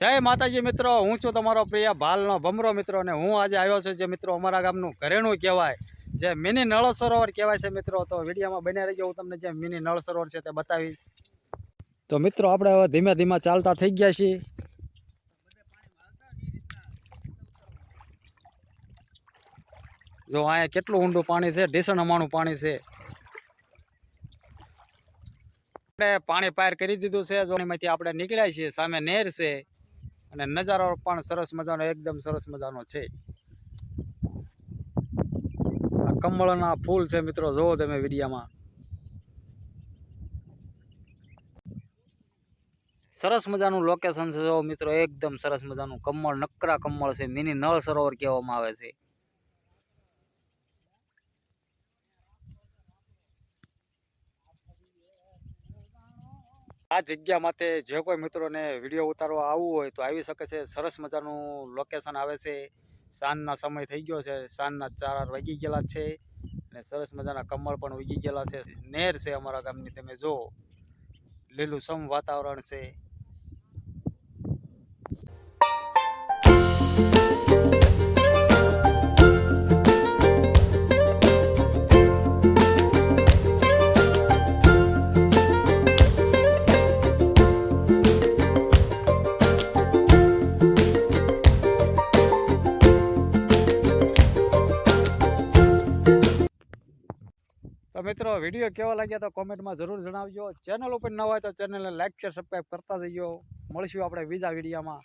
જય માતાજી મિત્રો, હું છું તમારો પ્રિય ભાલનો ભમરો મિત્રો અને હું આજે આવ્યો છું જે મિત્રો અમારા ગામનું ઘરેણું કહેવાય, જે મિની નળ સરોવર કહેવાય છે મિત્રો. તો વિડીયોમાં બને રહીજો, હું તમને જે મિની નળ સરોવર છે તે બતાવીશ. તો મિત્રો, આપણે હવે ધીમે ધીમે ચાલતા થઈ ગયા છીએ. જો અહીંયા કેટલું ઊંડું પાણી છે, ઢીસણ અમાણું પાણી છે. આપણે પાણી પાર કરી દીધું છે જોણીમાંથી આપણે નીકળ્યા છીએ, સામે નેર છે. અને નજારો પણ સરસ મજાનો, એકદમ સરસ મજાનો છે. આ કમળના ફૂલ છે મિત્રો, જોવો તમે વિડીયામાં. સરસ મજાનું લોકેશન છે, જો મિત્રો, એકદમ સરસ મજાનું કમળ, નકરા કમળ છે, મિની નળ સરોવર કહેવામાં આવે છે. આ જગ્યા માટે જે કોઈ મિત્રોને વીડિયો ઉતારવા આવવું હોય તો આવી શકે છે. સરસ મજાનું લોકેશન આવે છે. સાંજના સમય થઈ ગયો છે. સાંજના ચાર વાગી ગયેલા છે અને સરસ મજાના કમળ પણ ઉગી ગયેલા છે. નહેર છે અમારા ગામની, તમે જો લીલું સમ વાતાવરણ છે. તો મિત્રો, વીડિયો કેવા લાગ્યા તો કોમેન્ટમાં જરૂર જણાવજો. ચેનલ ઉપર ન હોય તો ચેનલને લાઈક શેર સબસ્ક્રાઈબ કરતા જજો. મળશું આપણે બીજા વિડીયોમાં.